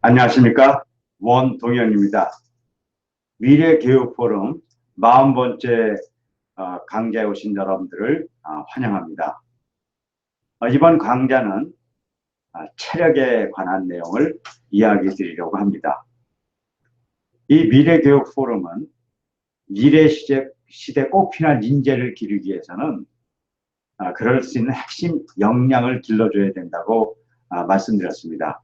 안녕하십니까 원동현입니다. 미래교육포럼 40번째 어, 강좌에 오신 여러분들을 어, 환영합니다. 어, 이번 강좌는 체력에 관한 내용을 이야기 드리려고 합니다. 이 미래교육포럼은 미래 시대, 시대 꼭 필요한 인재를 기르기 위해서는 그럴 수 있는 핵심 역량을 길러줘야 된다고 말씀드렸습니다.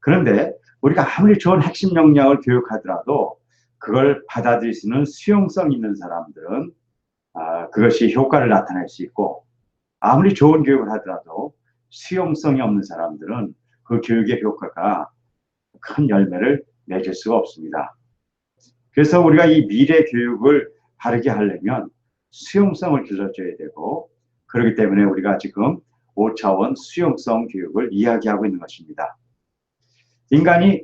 그런데 우리가 아무리 좋은 핵심 역량을 교육하더라도 그걸 받아들일 수 있는 수용성 있는 사람들은 아, 그것이 효과를 나타낼 수 있고 아무리 좋은 교육을 하더라도 수용성이 없는 사람들은 그 교육의 효과가 큰 열매를 맺을 수가 없습니다. 그래서 우리가 이 미래 교육을 바르게 하려면 수용성을 길러줘야 되고 그렇기 때문에 우리가 지금 5차원 수용성 교육을 이야기하고 있는 것입니다. 인간이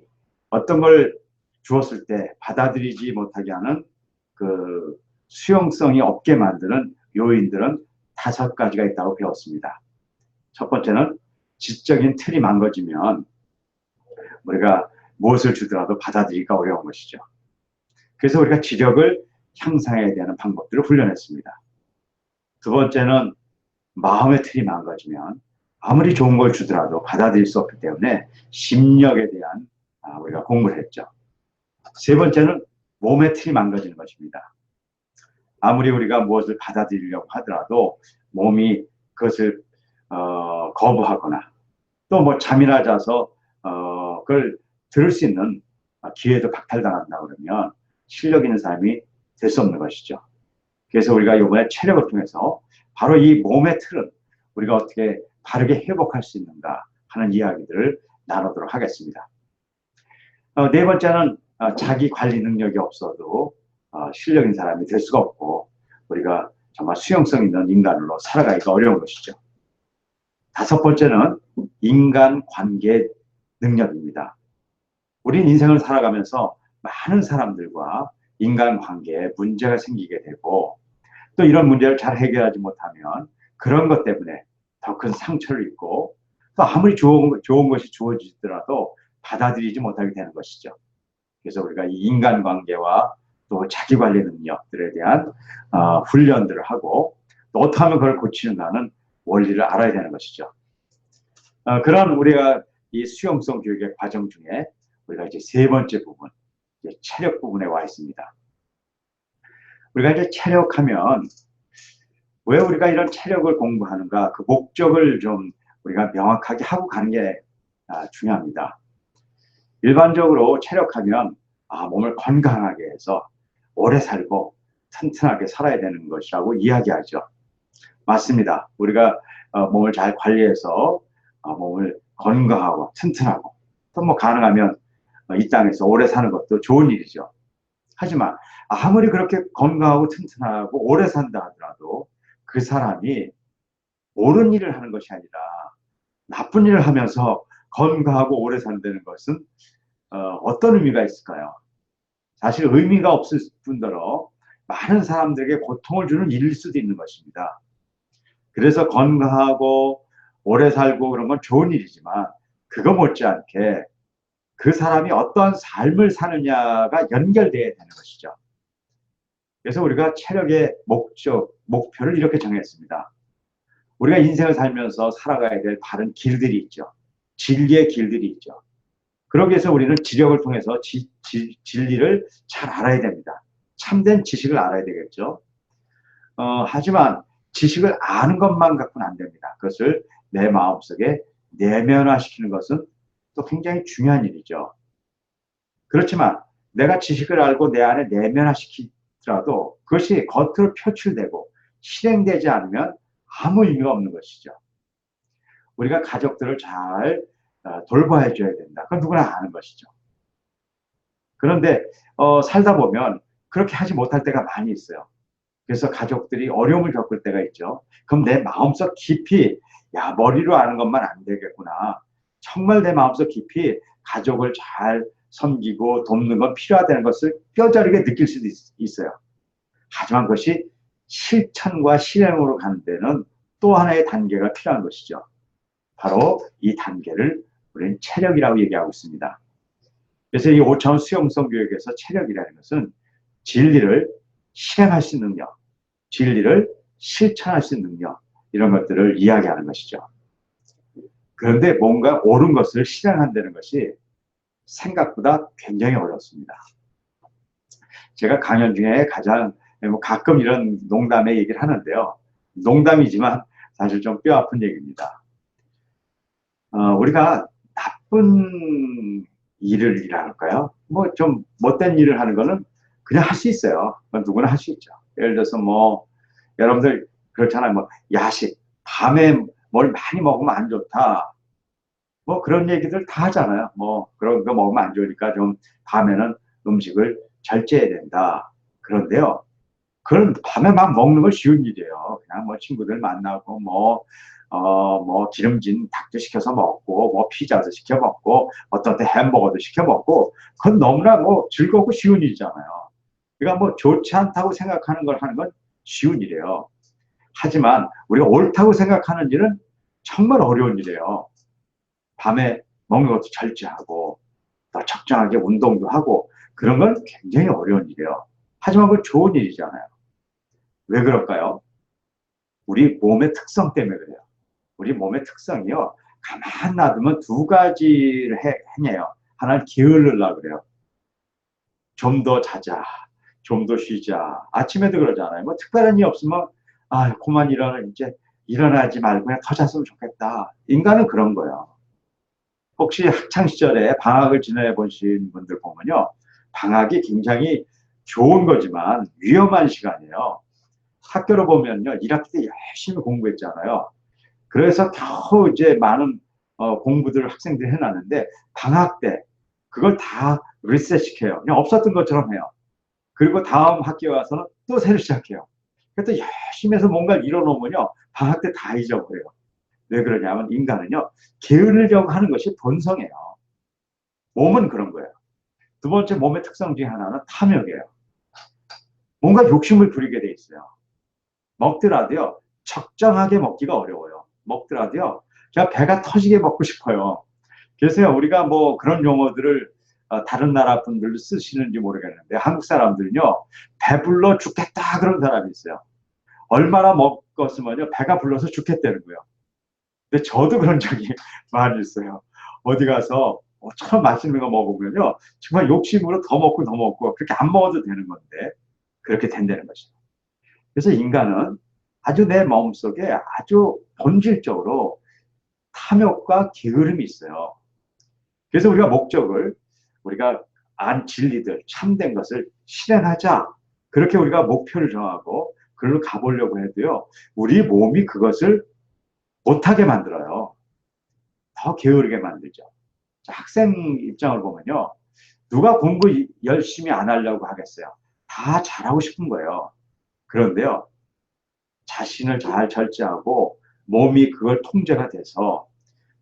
어떤 걸 주었을 때 받아들이지 못하게 하는 그 수용성이 없게 만드는 요인들은 다섯 가지가 있다고 배웠습니다. 첫 번째는 지적인 틀이 망가지면 우리가 무엇을 주더라도 받아들이기가 어려운 것이죠. 그래서 우리가 지력을 향상해야 되는 방법들을 훈련했습니다. 두 번째는 마음의 틀이 망가지면 아무리 좋은 걸 주더라도 받아들일 수 없기 때문에 심력에 대한 아, 우리가 공부를 했죠. 세 번째는 몸의 틀이 망가지는 것입니다. 아무리 우리가 무엇을 받아들이려고 하더라도 몸이 그것을 어, 거부하거나 또 뭐 잠이나 자서 어, 그걸 들을 수 있는 기회도 박탈당한다 그러면 실력 있는 사람이 될 수 없는 것이죠. 그래서 우리가 이번에 체력을 통해서 바로 이 몸의 틀은 우리가 어떻게 바르게 회복할 수 있는가 하는 이야기들을 나누도록 하겠습니다. 어, 네 번째는 어, 자기 관리 능력이 없어도 어, 실력 있는 사람이 될 수가 없고 우리가 정말 수용성 있는 인간으로 살아가기가 어려운 것이죠. 다섯 번째는 인간 관계 능력입니다. 우린 인생을 살아가면서 많은 사람들과 인간 관계에 문제가 생기게 되고 또 이런 문제를 잘 해결하지 못하면 그런 것 때문에 더 큰 상처를 입고 또 아무리 좋은, 좋은 것이 주어지더라도 받아들이지 못하게 되는 것이죠. 그래서 우리가 이 인간관계와 또 자기관리 능력들에 대한 어, 훈련들을 하고 또 어떻게 하면 그걸 고치는가는 원리를 알아야 되는 것이죠. 어, 그런 우리가 이 수용성 교육의 과정 중에 우리가 이제 세 번째 부분, 이제 체력 부분에 와 있습니다. 우리가 이제 체력하면 왜 우리가 이런 체력을 공부하는가 그 목적을 좀 우리가 명확하게 하고 가는 게 아, 중요합니다. 일반적으로 체력하면 아, 몸을 건강하게 해서 오래 살고 튼튼하게 살아야 되는 것이라고 이야기하죠. 맞습니다. 우리가 어, 몸을 잘 관리해서 어, 몸을 건강하고 튼튼하고 또 뭐 가능하면 어, 이 땅에서 오래 사는 것도 좋은 일이죠. 하지만 아무리 그렇게 건강하고 튼튼하고 오래 산다 하더라도 그 사람이 옳은 일을 하는 것이 아니라 나쁜 일을 하면서 건강하고 오래 산다는 것은 어, 떤 의미가 있을까요? 사실 의미가 없을 뿐더러 많은 사람들에게 고통을 주는 일일 수도 있는 것입니다. 그래서 건강하고 오래 살고 그런 건 좋은 일이지만 그거 못지않게 그 사람이 어떤 삶을 사느냐가 연결되어야 되는 것이죠. 그래서 우리가 체력의 목적, 목표를 이렇게 정했습니다. 우리가 인생을 살면서 살아가야 될 다른 길들이 있죠. 진리의 길들이 있죠. 그러기 위해서 우리는 지력을 통해서 지, 지, 진리를 잘 알아야 됩니다. 참된 지식을 알아야 되겠죠. 어, 하지만 지식을 아는 것만 갖고는 안 됩니다. 그것을 내 마음속에 내면화시키는 것은 또 굉장히 중요한 일이죠. 그렇지만 내가 지식을 알고 내 안에 내면화시키 하더라도 그것이 겉으로 표출되고 실행되지 않으면 아무 의미가 없는 것이죠. 우리가 가족들을 잘 어, 돌봐야 줘야 된다. 그건 누구나 아는 것이죠. 그런데 어, 살다 보면 그렇게 하지 못할 때가 많이 있어요. 그래서 가족들이 어려움을 겪을 때가 있죠. 그럼 내 마음속 깊이 야 머리로 아는 것만 안 되겠구나. 정말 내 마음속 깊이 가족을 잘 섬기고 돕는 건 필요하다는 것을 뼈저리게 느낄 수도 있, 어요 하지만 그것이 실천과 실행으로 가는 데는 또 하나의 단계가 필요한 것이죠. 바로 이 단계를 우리는 체력이라고 얘기하고 있습니다. 그래서 이 5차원 수용성 교육에서 체력이라는 것은 진리를 실행할 수 있는 능력, 진리를 실천할 수 있는 능력, 이런 것들을 이야기하는 것이죠. 그런데 뭔가 옳은 것을 실행한다는 것이 생각보다 굉장히 어렵습니다. 제가 강연 중에 가장 뭐 가끔 이런 농담의 얘기를 하는데요. 농담이지만 사실 좀 뼈 아픈 얘기입니다. 어, 우리가 나쁜 일을 일할까요? 뭐 좀 못된 일을 하는 거는 그냥 할 수 있어요. 누구나 할 수 있죠. 예를 들어서 뭐 여러분들 그렇잖아요. 뭐 야식 밤에 뭘 많이 먹으면 안 좋다. 뭐 그런 얘기들 다 하잖아요. 뭐 그런 거 먹으면 안 좋으니까 좀 밤에는 음식을 절제해야 된다. 그런데요. 그런 밤에 막 먹는 건 쉬운 일이에요. 그냥 뭐 친구들 만나고 뭐, 어, 뭐 기름진 닭도 시켜서 먹고 뭐 피자도 시켜 먹고 어떤 때 햄버거도 시켜 먹고 그건 너무나 뭐 즐겁고 쉬운 일이잖아요. 그러니까 뭐 좋지 않다고 생각하는 걸 하는 건 쉬운 일이에요. 하지만 우리가 옳다고 생각하는 일은 정말 어려운 일이에요. 밤에 먹는 것도 절제하고 또 적정하게 운동도 하고 그런 건 굉장히 어려운 일이에요. 하지만 그건 좋은 일이잖아요. 왜 그럴까요? 우리 몸의 특성 때문에 그래요. 우리 몸의 특성이요. 가만 놔두면 두 가지를 해, 해요. 하나는 게을르려 그래요. 좀 더 자자. 좀 더 쉬자. 아침에도 그러잖아요. 뭐 특별한 일 없으면 아, 그만 일어나 이제 일어나지 말고 그냥 더 잤으면 좋겠다. 인간은 그런 거예요. 혹시 학창 시절에 방학을 지내 보신 분들 보면요. 방학이 굉장히 좋은 거지만 위험한 시간이에요. 학교로 보면요. 1학기 때 열심히 공부했잖아요. 그래서 겨우 이제 많은 어, 공부들을 학생들이 해놨는데 방학 때 그걸 다 리셋 시켜요. 그냥 없었던 것처럼 해요. 그리고 다음 학기에 와서는 또 새로 시작해요. 그래서 열심히 해서 뭔가를 이뤄놓으면요. 방학 때 다 잊어버려요. 왜 그러냐면 인간은요. 게으르려고 하는 것이 본성이에요. 몸은 그런 거예요. 두 번째 몸의 특성 중에 하나는 탐욕이에요. 뭔가 욕심을 부리게 돼 있어요. 먹더라도요. 적정하게 먹기가 어려워요. 먹더라도요. 제가 배가 터지게 먹고 싶어요. 그래서 우리가 뭐 그런 용어들을 어, 다른 나라 분들도 쓰시는지 모르겠는데 한국 사람들은요 배불러 죽겠다 그런 사람이 있어요. 얼마나 먹었으면요 배가 불러서 죽겠다는 거예요. 근데 저도 그런 적이 많이 있어요. 어디 가서 어, 참 맛있는 거 먹으면요 정말 욕심으로 더 먹고 더 먹고 그렇게 안 먹어도 되는 건데 그렇게 된다는 것이죠. 그래서 인간은 아주 내 마음속에 아주 본질적으로 탐욕과 게으름이 있어요. 그래서 우리가 목적을 우리가 안 진리들 참된 것을 실행하자 그렇게 우리가 목표를 정하고 그걸로 가보려고 해도요 우리 몸이 그것을 못하게 만들어요. 더 게으르게 만들죠. 자, 학생 입장을 보면요. 누가 공부 열심히 안 하려고 하겠어요? 다 잘하고 싶은 거예요. 그런데요. 자신을 잘 절제하고 몸이 그걸 통제가 돼서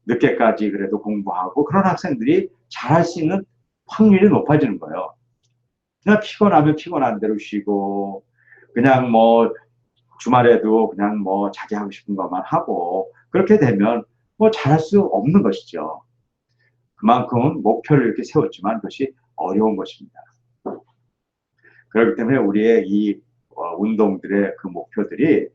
늦게까지 그래도 공부하고 그런 학생들이 잘할 수 있는 확률이 높아지는 거예요. 그냥 피곤하면 피곤한 대로 쉬고 그냥 뭐 주말에도 그냥 뭐 자기 하고 싶은 것만 하고 그렇게 되면 뭐 잘할 수 없는 것이죠. 그만큼 목표를 이렇게 세웠지만 그것이 어려운 것입니다. 그렇기 때문에 우리의 이 어, 운동들의 그 목표들이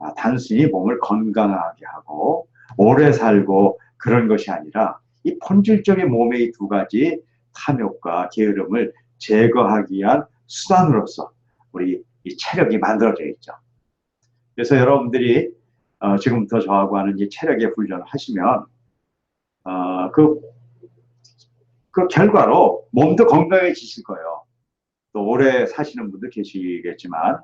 아, 단순히 몸을 건강하게 하고 오래 살고 그런 것이 아니라 이 본질적인 몸의 이 두 가지 탐욕과 게으름을 제거하기 위한 수단으로서 우리 이 체력이 만들어져 있죠. 그래서 여러분들이 어, 지금부터 저하고 하는 이 체력의 훈련을 하시면 어, 그, 그 결과로 몸도 건강해지실 거예요. 또 오래 사시는 분도 계시겠지만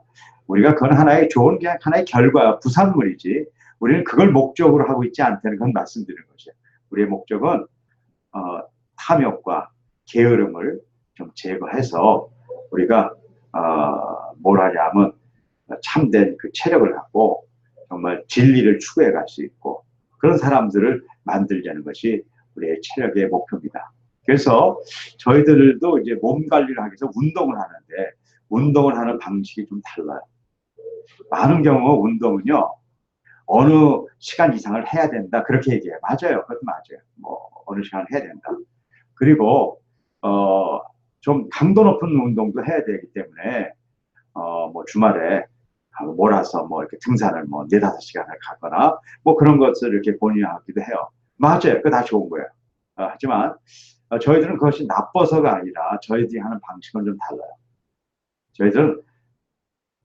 우리가 그건 하나의 좋은 게 하나의 결과 부산물이지 우리는 그걸 목적으로 하고 있지 않다는 건 말씀드리는 거죠. 우리의 목적은 어, 탐욕과 게으름을 좀 제거해서 우리가 어, 뭘 하냐면 참된 그 체력을 갖고 정말 진리를 추구해 갈 수 있고 그런 사람들을 만들자는 것이 우리의 체력의 목표입니다. 그래서 저희들도 이제 몸 관리를 하기 위해서 운동을 하는데 운동을 하는 방식이 좀 달라요. 많은 경우 운동은요 어느 시간 이상을 해야 된다 그렇게 얘기해요. 맞아요. 그것도 맞아요. 뭐 어느 시간 해야 된다. 그리고 어, 좀 강도 높은 운동도 해야 되기 때문에 어, 뭐 주말에 몰아서 뭐 이렇게 등산을 뭐 네다섯 시간을 가거나 뭐 그런 것을 이렇게 본인이 하기도 해요. 맞아요. 그거 다 좋은 거예요. 어, 하지만 어, 저희들은 그것이 나빠서가 아니라 저희들이 하는 방식은 좀 달라요. 저희들은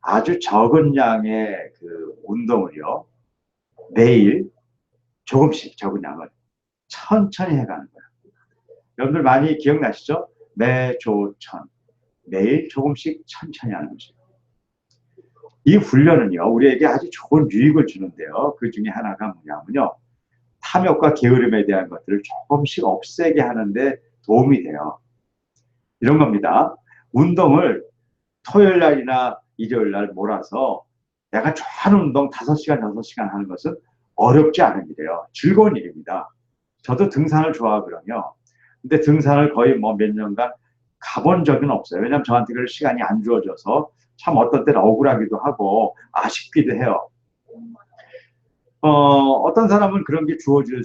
아주 적은 양의 그 운동을요. 매일 조금씩 적은 양을 천천히 해가는 거예요. 여러분들 많이 기억나시죠? 매조천. 매일 조금씩 천천히 하는 거죠. 이 훈련은요, 우리에게 아주 좋은 유익을 주는데요. 그 중에 하나가 뭐냐면요. 탐욕과 게으름에 대한 것들을 조금씩 없애게 하는데 도움이 돼요. 이런 겁니다. 운동을 토요일 날이나 일요일 날 몰아서 내가 좋아하는 운동 5시간, 6시간 하는 것은 어렵지 않은 일이에요. 즐거운 일입니다. 저도 등산을 좋아하거든요. 근데 등산을 거의 뭐 몇 년간 가본 적은 없어요. 왜냐면 저한테 그럴 시간이 안 주어져서 참 어떤 때는 억울하기도 하고 아쉽기도 해요. 어, 어떤 사람은 그런 게 주어지면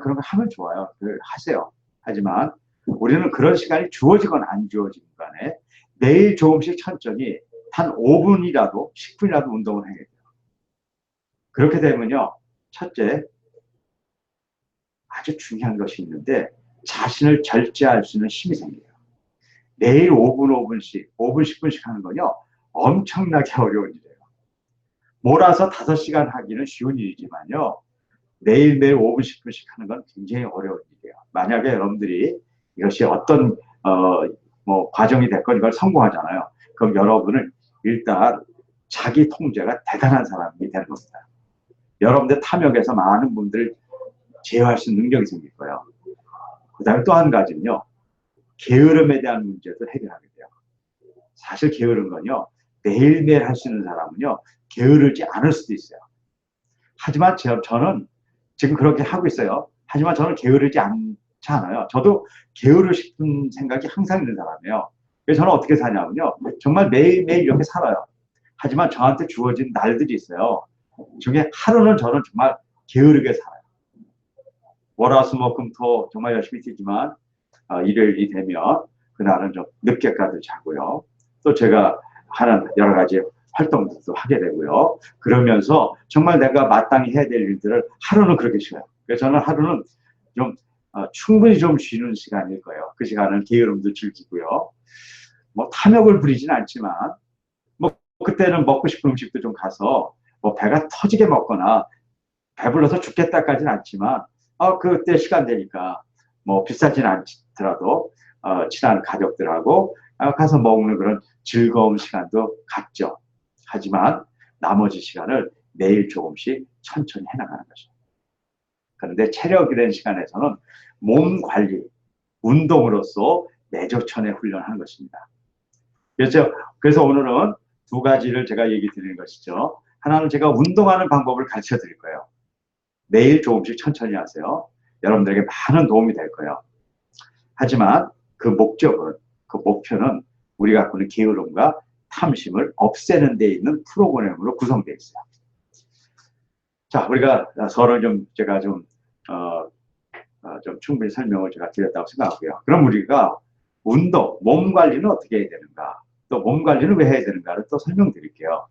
그런 거 하면 좋아요. 그 하세요. 하지만 우리는 그런 시간이 주어지건 안 주어지건 간에 매일 조금씩 천천히 단 5분이라도 10분이라도 운동을 해야 돼요. 그렇게 되면요. 첫째, 아주 중요한 것이 있는데 자신을 절제할 수 있는 힘이 생겨요. 매일 5분, 5분씩, 5분, 10분씩 하는 건요. 엄청나게 어려운 일이에요. 몰아서 5시간 하기는 쉬운 일이지만요. 매일매일 5분, 10분씩 하는 건 굉장히 어려운 일이에요. 만약에 여러분들이 이것이 어떤 어, 뭐 과정이 됐건 이걸 성공하잖아요. 그럼 여러분은 일단 자기 통제가 대단한 사람이 되는 겁니다. 여러분들 탐욕에서 많은 분들을 제어할 수 있는 능력이 생길 거예요. 그 다음에 또 한 가지는요. 게으름에 대한 문제도 해결하게 돼요. 사실 게으른 건요. 매일매일 할 수 있는 사람은요. 게으르지 않을 수도 있어요. 하지만 저, 저는 지금 그렇게 하고 있어요. 하지만 저는 게으르지 않지 않아요. 저도 게으르고 싶은 생각이 항상 있는 사람이에요. 그래서 저는 어떻게 사냐면요. 정말 매일매일 이렇게 살아요. 하지만 저한테 주어진 날들이 있어요. 중에 하루는 저는 정말 게으르게 살아요. 월화수목금토 정말 열심히 뛰지만 어, 일요일이 되면 그날은 좀 늦게까지 자고요. 또 제가 하는 여러 가지 활동들도 하게 되고요. 그러면서 정말 내가 마땅히 해야 될 일들을 하루는 그렇게 쉬어요. 그래서 저는 하루는 좀 어, 충분히 좀 쉬는 시간일 거예요. 그 시간은 게으름도 즐기고요. 뭐 탐욕을 부리진 않지만 뭐 그때는 먹고 싶은 음식도 좀 가서 뭐 배가 터지게 먹거나 배불러서 죽겠다까지는 않지만 어, 그때 시간 되니까 뭐 비싸진 않더라도 어, 친한 가족들하고 어, 가서 먹는 그런 즐거운 시간도 갖죠. 하지만 나머지 시간을 매일 조금씩 천천히 해나가는 거죠. 그런데 체력이 된 시간에서는 몸 관리, 운동으로서 내조천에 훈련하는 것입니다. 그래서, 그래서 오늘은 두 가지를 제가 얘기 드리는 것이죠. 하나는 제가 운동하는 방법을 가르쳐 드릴 거예요. 매일 조금씩 천천히 하세요. 여러분들에게 많은 도움이 될 거예요. 하지만 그 목적은, 그 목표는 우리 갖고 있는 게으름과 탐심을 없애는 데 있는 프로그램으로 구성되어 있어요. 자, 우리가 서로 좀 제가 좀, 어, 어, 좀 충분히 설명을 제가 드렸다고 생각하고요. 그럼 우리가 운동, 몸 관리는 어떻게 해야 되는가? 또 몸 관리는 왜 해야 되는가를 또 설명드릴게요.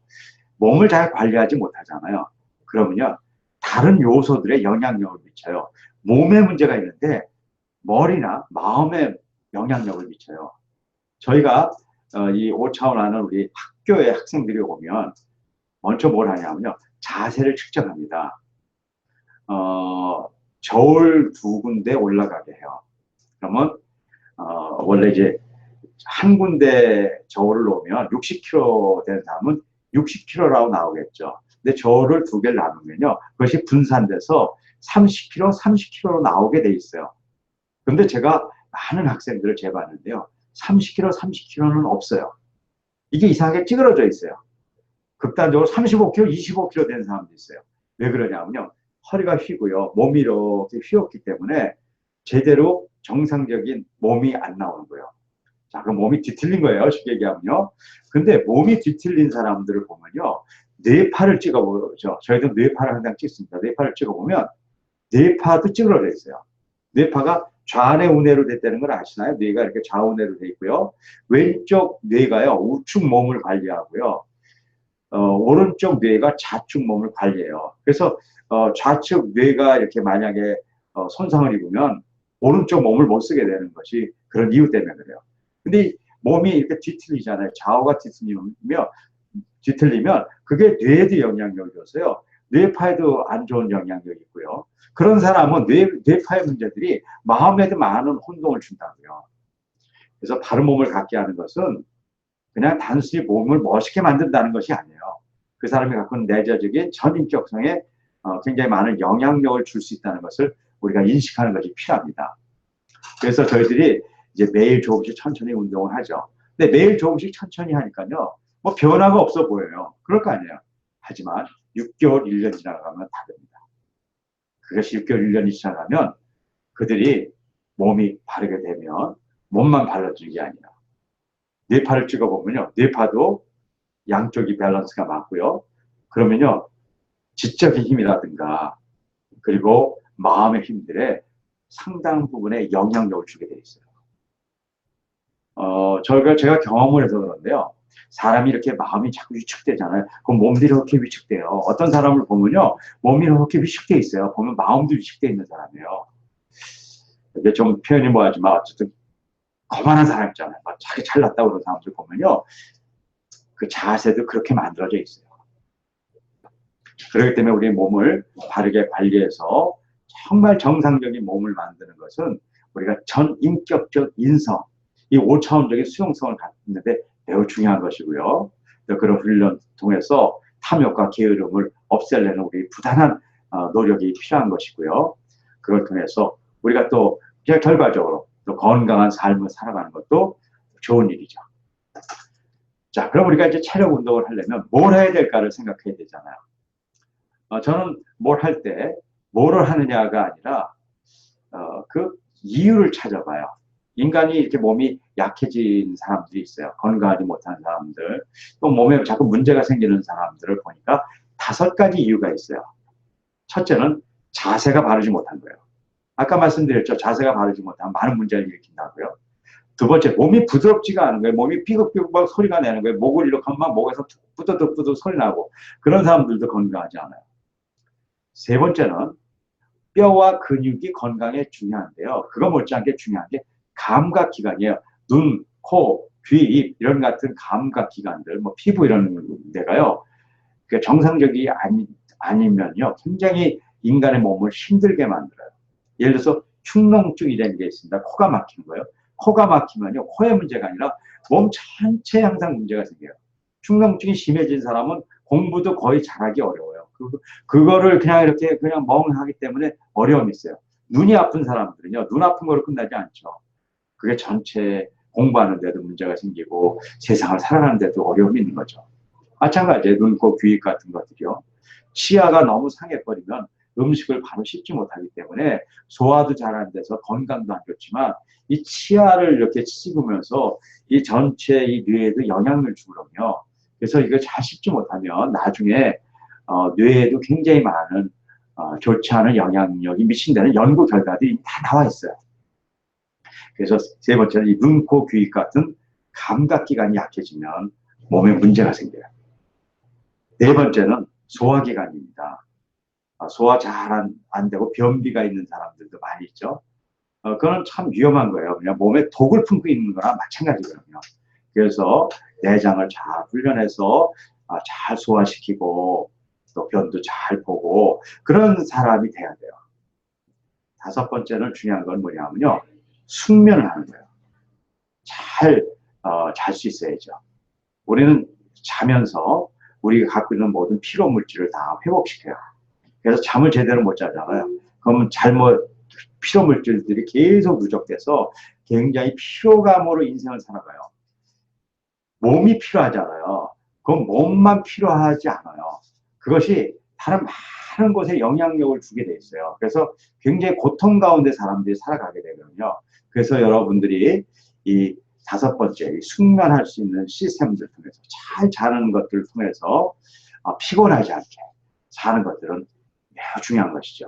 몸을 잘 관리하지 못하잖아요. 그러면요. 다른 요소들의 영향력을 미쳐요. 몸에 문제가 있는데 머리나 마음에 영향력을 미쳐요. 저희가 어, 이 5차원 하는 우리 학교의 학생들이 오면 먼저 뭘 하냐면요. 자세를 측정합니다. 어, 저울 두 군데 올라가게 해요. 그러면 어, 원래 이제 한 군데 저울을 놓으면 60kg 된 사람은 60kg라고 나오겠죠. 근데 저울을 두 개를 나누면요. 그것이 분산돼서 30kg, 30kg로 나오게 돼 있어요. 근데 제가 많은 학생들을 재봤는데요. 30kg, 30kg는 없어요. 이게 이상하게 찌그러져 있어요. 극단적으로 35kg, 25kg 된 사람도 있어요. 왜 그러냐면요. 허리가 휘고요. 몸이 이렇게 휘었기 때문에 제대로 정상적인 몸이 안 나오는 거예요. 자, 그럼 몸이 뒤틀린 거예요. 쉽게 얘기하면요. 근데 몸이 뒤틀린 사람들을 보면요. 뇌파를 찍어보죠. 저희도 뇌파를 항상 찍습니다. 뇌파를 찍어보면 뇌파도 찌그러져 있어요. 뇌파가 좌뇌 우뇌로 됐다는 걸 아시나요? 뇌가 이렇게 좌우뇌로 돼 있고요. 왼쪽 뇌가요 우측 몸을 관리하고요. 어, 오른쪽 뇌가 좌측 몸을 관리해요. 그래서 어, 좌측 뇌가 이렇게 만약에 어, 손상을 입으면 오른쪽 몸을 못 쓰게 되는 것이 그런 이유 때문에 그래요. 근데 몸이 이렇게 뒤틀리잖아요. 좌우가 뒤틀리면 뒤틀리면 그게 뇌에도 영향력을 줘서요. 뇌파에도 안 좋은 영향력이 있고요. 그런 사람은 뇌, 뇌파의 문제들이 마음에도 많은 혼동을 준다고요. 그래서 바른 몸을 갖게 하는 것은 그냥 단순히 몸을 멋있게 만든다는 것이 아니에요. 그 사람이 갖고 있는 내재적인 전인격성에 어, 굉장히 많은 영향력을 줄 수 있다는 것을 우리가 인식하는 것이 필요합니다. 그래서 저희들이 이제 매일 조금씩 천천히 운동을 하죠. 근데 매일 조금씩 천천히 하니까요. 뭐 변화가 없어 보여요. 그럴 거 아니에요. 하지만 6개월, 1년 지나가면 다릅니다. 그것이 6개월, 1년이 지나가면 그들이 몸이 바르게 되면 몸만 발라주는 게 아니라 뇌파를 찍어보면요. 뇌파도 양쪽이 밸런스가 맞고요. 그러면요. 지적인 힘이라든가 그리고 마음의 힘들에 상당 부분에 영향력을 주게 돼 있어요. 어, 저희가 제가 경험을 해서 그런데요. 사람이 이렇게 마음이 자꾸 위축되잖아요. 그럼 몸들이 이렇게 위축돼요. 어떤 사람을 보면요. 몸이 이렇게 위축돼 있어요. 보면 마음도 위축돼 있는 사람이에요. 이게 좀 표현이 뭐하지만 어쨌든 거만한 사람 있잖아요. 막 자기 잘났다고 그런 사람들 보면요. 그 자세도 그렇게 만들어져 있어요. 그렇기 때문에 우리 몸을 바르게 관리해서 정말 정상적인 몸을 만드는 것은 우리가 전 인격적 인성, 이 5차원적인 수용성을 갖는데 매우 중요한 것이고요. 그런 훈련 통해서 탐욕과 게으름을 없애려는 우리 부단한 어, 노력이 필요한 것이고요. 그걸 통해서 우리가 또 결과적으로 또 건강한 삶을 살아가는 것도 좋은 일이죠. 자, 그럼 우리가 이제 체력 운동을 하려면 뭘 해야 될까를 생각해야 되잖아요. 어, 저는 뭘 할 때, 뭐를 하느냐가 아니라, 어, 그 이유를 찾아봐요. 인간이 이렇게 몸이 약해진 사람들이 있어요. 건강하지 못한 사람들, 또 몸에 자꾸 문제가 생기는 사람들을 보니까 다섯 가지 이유가 있어요. 첫째는 자세가 바르지 못한 거예요. 아까 말씀드렸죠. 자세가 바르지 못하면 많은 문제를 일으킨다고요. 두 번째, 몸이 부드럽지가 않은 거예요. 몸이 삐걱삐걱 막 소리가 나는 거예요. 목을 이렇게 하면 목에서 뿌드득뿌드 소리 나고 그런 사람들도 건강하지 않아요. 세 번째는 뼈와 근육이 건강에 중요한데요. 그거 못지않게 중요한 게 감각 기관이에요. 눈, 코, 귀, 입 이런 같은 감각 기관들, 뭐 피부 이런 데가요. 그 정상적이 아니, 아니면요. 굉장히 인간의 몸을 힘들게 만들어요. 예를 들어서 축농증이라는 게 있습니다. 코가 막힌 거예요. 코가 막히면요. 코의 문제가 아니라 몸 전체에 항상 문제가 생겨요. 축농증이 심해진 사람은 공부도 거의 잘하기 어려워요. 그, 그거를 그냥 이렇게 그냥 멍하기 때문에 어려움이 있어요. 눈이 아픈 사람들은요. 눈 아픈 거로 끝나지 않죠. 그게 전체 공부하는 데도 문제가 생기고 세상을 살아가는 데도 어려움이 있는 거죠. 마찬가지예요. 눈, 코, 귀 같은 것들이요. 치아가 너무 상해버리면 음식을 바로 씹지 못하기 때문에 소화도 잘 안 돼서 건강도 안 좋지만 이 치아를 이렇게 씹으면서 이 전체 이 뇌에도 영향을 주거든요. 그래서 이걸 잘 씹지 못하면 나중에 어, 뇌에도 굉장히 많은 어, 좋지 않은 영향력이 미친다는 연구 결과들이 다 나와 있어요. 그래서 세 번째는 이 눈, 코, 귀 같은 감각기관이 약해지면 몸에 문제가 생겨요. 네 번째는 소화기관입니다. 아, 소화 잘 안 되고 변비가 있는 사람들도 많이 있죠. 어, 그건 참 위험한 거예요. 그냥 몸에 독을 품고 있는 거랑 마찬가지거든요. 그래서 내장을 잘 훈련해서 아, 잘 소화시키고 또 변도 잘 보고 그런 사람이 돼야 돼요. 다섯 번째는 중요한 건 뭐냐면요. 숙면을 하는 거예요. 잘, 어, 잘 수 있어야죠. 우리는 자면서 우리가 갖고 있는 모든 피로 물질을 다 회복시켜요. 그래서 잠을 제대로 못 자잖아요. 그러면 잘못 피로 물질들이 계속 누적돼서 굉장히 피로감으로 인생을 살아가요. 몸이 필요하잖아요. 그건 몸만 필요하지 않아요. 그것이 다른 많은 곳에 영향력을 주게 돼 있어요. 그래서 굉장히 고통 가운데 사람들이 살아가게 되거든요. 그래서 여러분들이 이 다섯 번째 숙면할 수 있는 시스템들 통해서 잘 자는 것들을 통해서 어, 피곤하지 않게 사는 것들은 매우 중요한 것이죠.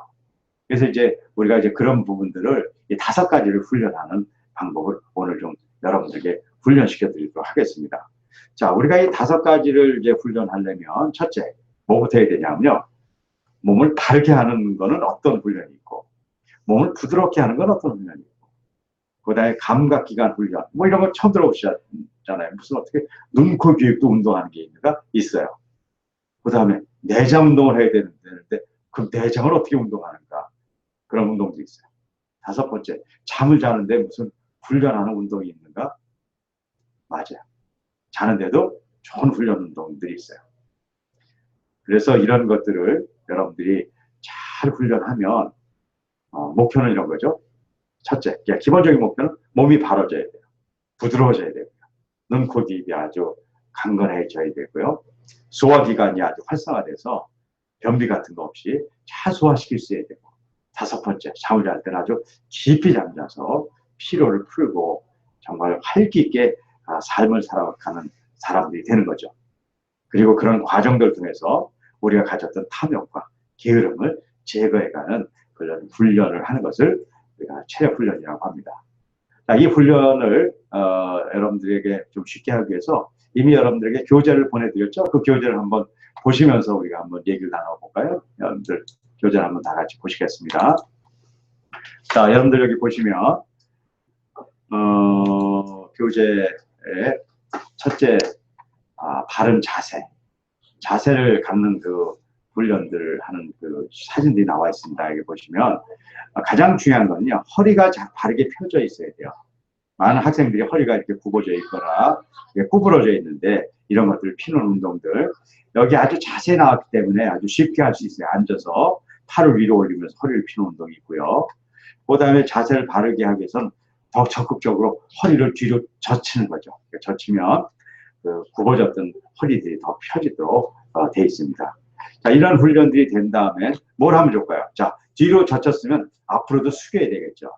그래서 이제 우리가 이제 그런 부분들을 이 다섯 가지를 훈련하는 방법을 오늘 좀 여러분들에게 훈련시켜 드리도록 하겠습니다. 자, 우리가 이 다섯 가지를 이제 훈련하려면 첫째, 뭐부터 해야 되냐면요. 몸을 바르게 하는 거는 어떤 훈련이 있고, 몸을 부드럽게 하는 건 어떤 훈련이 있고, 그 다음에 감각기관 훈련, 뭐 이런 거 처음 들어보셨잖아요. 무슨 어떻게 눈, 코, 귀도 운동하는 게 있는가? 있어요. 그 다음에 내장 운동을 해야 되는데, 그 내장을 어떻게 운동하는가? 그런 운동도 있어요. 다섯 번째, 잠을 자는데 무슨 훈련하는 운동이 있는가? 맞아요. 자는데도 좋은 훈련 운동들이 있어요. 그래서 이런 것들을 여러분들이 잘 훈련하면 어, 목표는 이런 거죠. 첫째, 기본적인 목표는 몸이 바로져야 돼요. 부드러워져야 되고요. 눈, 코, 입이 아주 강건해져야 되고요. 소화기관이 아주 활성화돼서 변비 같은 거 없이 잘 소화시킬 수 있어야 되고 다섯 번째, 잠을 잘 때는 아주 깊이 잠자서 피로를 풀고 정말 활기 있게 아, 삶을 살아가는 사람들이 되는 거죠. 그리고 그런 과정들 통해서 우리가 가졌던 탐욕과 게으름을 제거해가는 그런 훈련을 하는 것을 우리가 체력 훈련이라고 합니다. 자, 이 훈련을 어, 여러분들에게 좀 쉽게 하기 위해서 이미 여러분들에게 교재를 보내드렸죠. 그 교재를 한번 보시면서 우리가 한번 얘기를 나눠볼까요? 여러분들 교재를 한번 다 같이 보시겠습니다. 자, 여러분들 여기 보시면 어, 교재에 첫째 아, 바른 자세, 자세를 갖는 그 훈련들 하는 그 사진들이 나와 있습니다. 여기 보시면 가장 중요한 건요 허리가 바르게 펴져 있어야 돼요. 많은 학생들이 허리가 이렇게 굽어져 있거나 구부러져 있는데 이런 것들 피는 운동들 여기 아주 자세히 나왔기 때문에 아주 쉽게 할 수 있어요. 앉아서 팔을 위로 올리면서 허리를 피는 운동이 있고요. 그 다음에 자세를 바르게 하기 위해서는 더 적극적으로 허리를 뒤로 젖히는 거죠. 젖히면 그 굽어졌던 허리들이 더 펴지도록 어, 돼 있습니다. 자, 이런 훈련들이 된 다음에 뭘 하면 좋을까요? 자, 뒤로 젖혔으면 앞으로도 숙여야 되겠죠.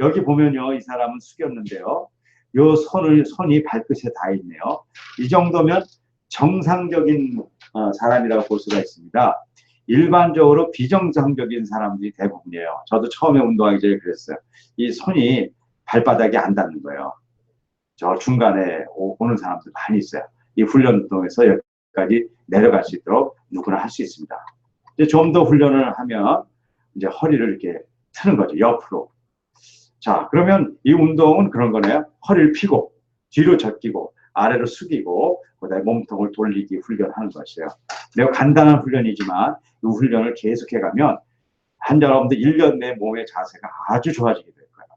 여기 보면요, 이 사람은 숙였는데요. 요 손을, 손이 발끝에 다 있네요. 이 정도면 정상적인 어, 사람이라고 볼 수가 있습니다. 일반적으로 비정상적인 사람들이 대부분이에요. 저도 처음에 운동하기 전에 그랬어요. 이 손이 발바닥에 안 닿는 거예요. 저 중간에 오, 는 사람들 많이 있어요. 이 훈련 통해서 여기까지 내려갈 수 있도록 누구나 할 수 있습니다. 이제 좀 더 훈련을 하면 이제 허리를 이렇게 트는 거죠. 옆으로. 자, 그러면 이 운동은 그런 거네요. 허리를 피고, 뒤로 젖히고, 아래로 숙이고, 그다음에 몸통을 돌리기 훈련하는 것이에요. 매우 간단한 훈련이지만 이 훈련을 계속해 가면 한 여러분들 1년 내 몸의 자세가 아주 좋아지게 될 거예요.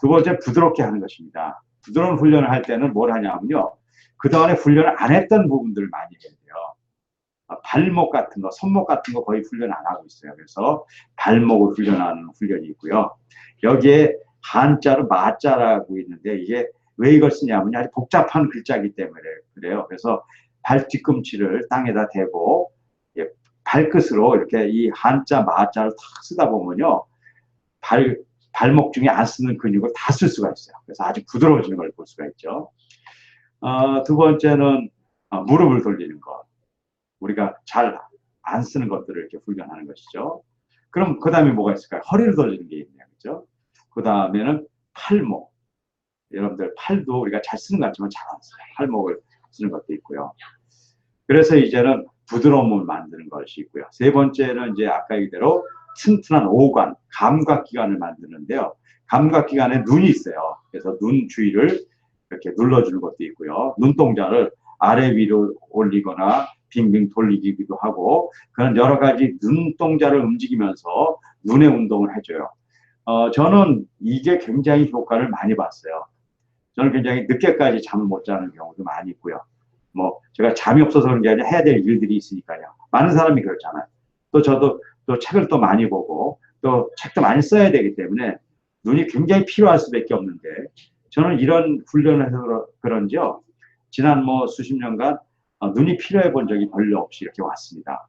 두 번째, 부드럽게 하는 것입니다. 부드러운 훈련을 할 때는 뭘 하냐면요. 그동안에 훈련을 안 했던 부분들을 많이 해야 돼요. 아, 발목 같은 거, 손목 같은 거 거의 훈련 안 하고 있어요. 그래서 발목을 훈련하는 훈련이 있고요. 여기에 한자로 마자라고 있는데 이게 왜 이걸 쓰냐면 아주 복잡한 글자이기 때문에 그래요. 그래서 발 뒤꿈치를 땅에다 대고 발끝으로 이렇게 이 한자 마자를 탁 쓰다 보면요. 발 발목 중에 안 쓰는 근육을 다 쓸 수가 있어요. 그래서 아주 부드러워지는 걸 볼 수가 있죠. 어, 두 번째는 어, 무릎을 돌리는 것. 우리가 잘 안 쓰는 것들을 이렇게 훈련하는 것이죠. 그럼 그 다음에 뭐가 있을까요? 허리를 돌리는 게 있네요. 그죠? 그 다음에는 팔목. 여러분들 팔도 우리가 잘 쓰는 것 같지만 잘 안 써요. 팔목을 쓰는 것도 있고요. 그래서 이제는 부드러움을 만드는 것이 있고요. 세 번째는 이제 아까 얘기대로 튼튼한 오관, 감각기관을 만드는데요. 감각기관에 눈이 있어요. 그래서 눈 주위를 이렇게 눌러주는 것도 있고요. 눈동자를 아래 위로 올리거나 빙빙 돌리기도 하고 그런 여러 가지 눈동자를 움직이면서 눈의 운동을 해줘요. 어, 저는 이게 굉장히 효과를 많이 봤어요. 저는 굉장히 늦게까지 잠을 못 자는 경우도 많이 있고요. 뭐 제가 잠이 없어서 그런 게 아니라 해야 될 일들이 있으니까요. 많은 사람이 그렇잖아요. 또 저도 또 책을 또 많이 보고 또 책도 많이 써야 되기 때문에 눈이 굉장히 필요할 수밖에 없는데 저는 이런 훈련을 해서 그런지요. 지난 뭐 수십 년간 어, 눈이 필요해 본 적이 별로 없이 이렇게 왔습니다.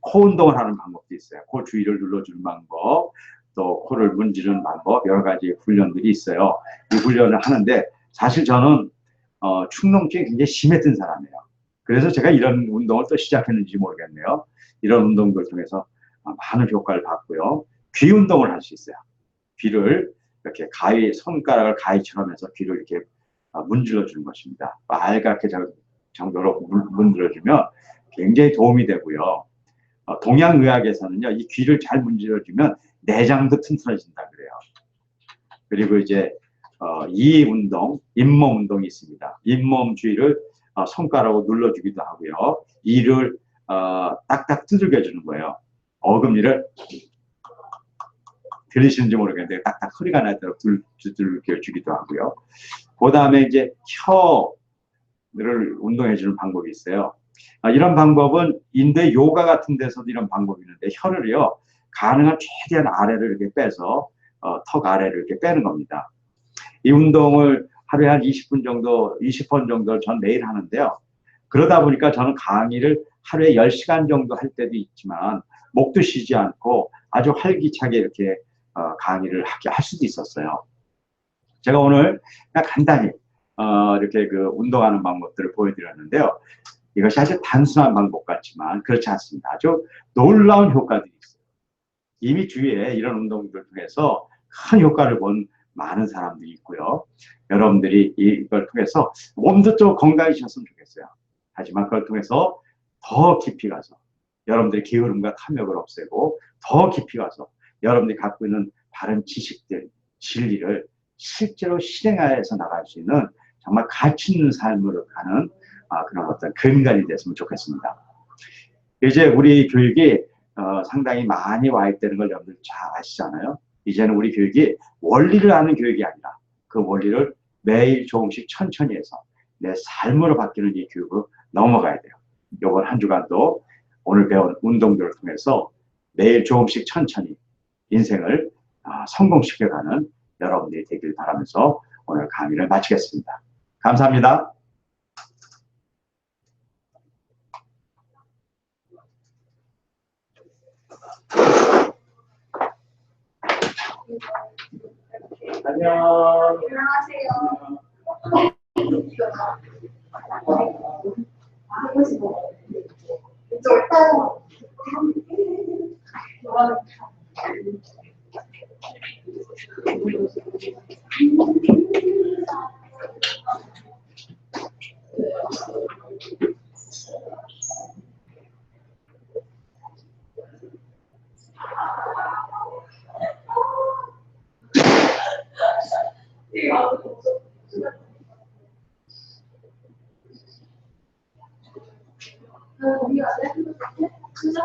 코 운동을 하는 방법도 있어요. 코 주위를 눌러주는 방법, 또 코를 문지르는 방법, 여러 가지 훈련들이 있어요. 이 훈련을 하는데 사실 저는 어, 축농증이 굉장히 심했던 사람이에요. 그래서 제가 이런 운동을 또 시작했는지 모르겠네요. 이런 운동들 통해서 많은 효과를 봤고요. 귀 운동을 할 수 있어요. 귀를 이렇게 가위 손가락을 가위처럼 해서 귀를 이렇게 아, 문질러 주는 것입니다. 빨갛게 저- 정도로 문- 문질러 주면 굉장히 도움이 되고요. 어, 동양의학에서는요, 이 귀를 잘 문질러 주면 내장도 튼튼해진다 그래요. 그리고 이제 어, 이 운동, 잇몸 운동이 있습니다. 잇몸 주위를 어, 손가락으로 눌러주기도 하고요. 이를 어, 딱딱 두들겨 주는 거예요. 어금니를 들리시는지 모르겠는데 딱딱 소리가 나도록 들- 두들겨 주기도 하고요. 그 다음에 이제 혀를 운동해 주는 방법이 있어요. 아, 이런 방법은 인도의 요가 같은 데서도 이런 방법이 있는데 혀를요 가능한 최대한 아래를 이렇게 빼서 어, 턱 아래를 이렇게 빼는 겁니다. 이 운동을 하루에 한 20분 정도, 20분 정도 전 매일 하는데요. 그러다 보니까 저는 강의를 하루에 10시간 정도 할 때도 있지만 목도 쉬지 않고 아주 활기차게 이렇게 어, 강의를 하게 할 수도 있었어요. 제가 오늘 그냥 간단히 어, 이렇게 그 운동하는 방법들을 보여드렸는데요. 이것이 아주 단순한 방법 같지만 그렇지 않습니다. 아주 놀라운 효과들이 있어요. 이미 주위에 이런 운동들 통해서 큰 효과를 본 많은 사람들이 있고요. 여러분들이 이걸 통해서 몸도 좀 건강해지셨으면 좋겠어요. 하지만 그걸 통해서 더 깊이 가서 여러분들의 게으름과 탐욕을 없애고 더 깊이 가서 여러분들이 갖고 있는 바른 지식들, 진리를 실제로 실행하여서 나갈 수 있는 정말 가치 있는 삶으로 가는 아, 그런 어떤 근간이 됐으면 좋겠습니다. 이제 우리 교육이 어, 상당히 많이 와 있다는 걸 여러분들 잘 아시잖아요. 이제는 우리 교육이 원리를 아는 교육이 아니라 그 원리를 매일 조금씩 천천히 해서 내 삶으로 바뀌는 이 교육으로 넘어가야 돼요. 이번 한 주간도 오늘 배운 운동들을 통해서 매일 조금씩 천천히 인생을 아, 성공시켜가는 여러분들이 되길 바라면서 오늘 강의를 마치겠습니다. 감사합니다. 안녕. 안녕하세요. 하 고 싶어. 이쪽 따로. 아, 거기 가야 돼? 진짜?